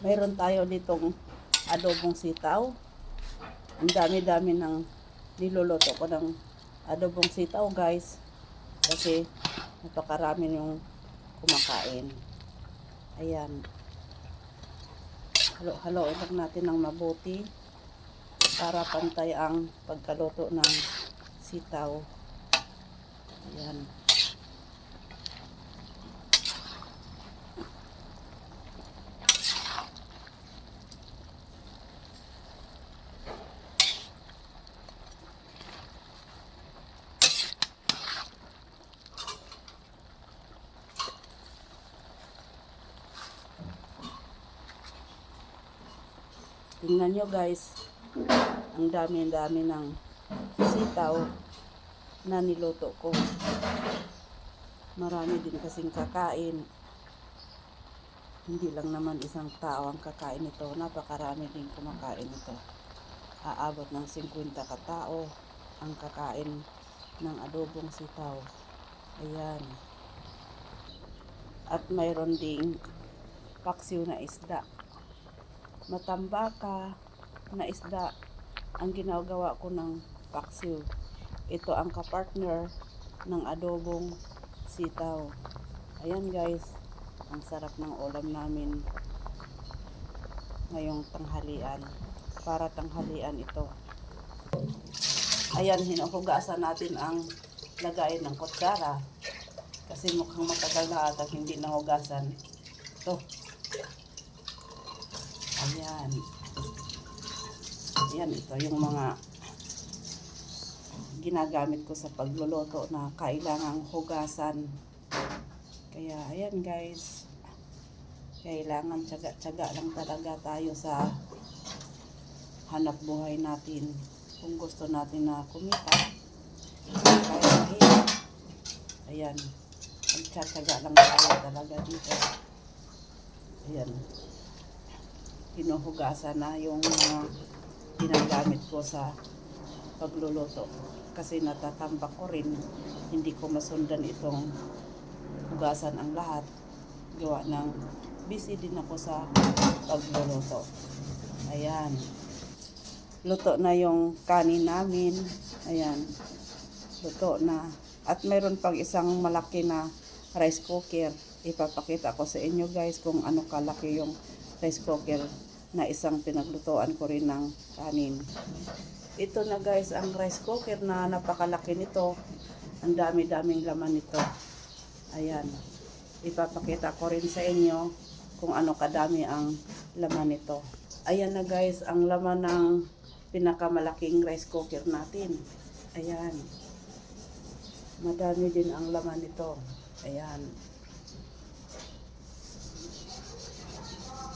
mayroon tayo ditong adobong sitaw. Ang dami-dami ng niluluto ko ng adobong sitaw, guys. Kasi napakarami yung kumakain. Ayan. Halo-haloin lang natin ng mabuti para pantay ang pagkaluto ng sitaw. Ayan. Tingnan nyo guys, ang dami-dami ng sitaw na niluto ko. Marami din kasing kakain. Hindi lang naman isang tao ang kakain nito, napakarami din kumakain ito. Aabot ng 50 katao ang kakain ng adobong sitaw. Ayan. At mayroon ding paksiw na isda matambaka na isda ang ginagawa ko ng paksiw. Ito ang kapartner ng adobong sitaw. Ayan guys, ang sarap ng ulam namin ngayong tanghalian. Para tanghalian ito. Ayan, hinuhugasan natin ang lagayin ng kutsara. Kasi mukhang matagal na ata hindi nahugasan. Ito. Ayan. Ayan, ito yung mga ginagamit ko sa pagluluto na kailangang hugasan. Kaya, ayan guys. Kailangan tsaga-tsaga lang talaga tayo sa hanap buhay natin. Kung gusto natin na kumita. Kaya, ayan. Ayan. Magtsatsaga lang tayo talaga dito. Ayan hinuhugasan na yung mga ginagamit ko sa pagluluto. Kasi natatambak ko rin, hindi ko masundan itong hugasan ang lahat. Gawa ng busy din ako sa pagluluto. Ayan. Luto na yung kanin namin. Ayan. Luto na. At mayroon pang isang malaki na rice cooker. Ipapakita ko sa inyo guys kung ano kalaki yung rice cooker na isang pinaglutuan ko rin ng kanin. Ito na guys ang rice cooker na napakalaki nito. Ang dami-daming laman nito. Ayan. Ipapakita ko rin sa inyo kung ano kadami ang laman nito. Ayan na guys ang laman ng pinakamalaking rice cooker natin. Ayan. Madami din ang laman nito. Ayan.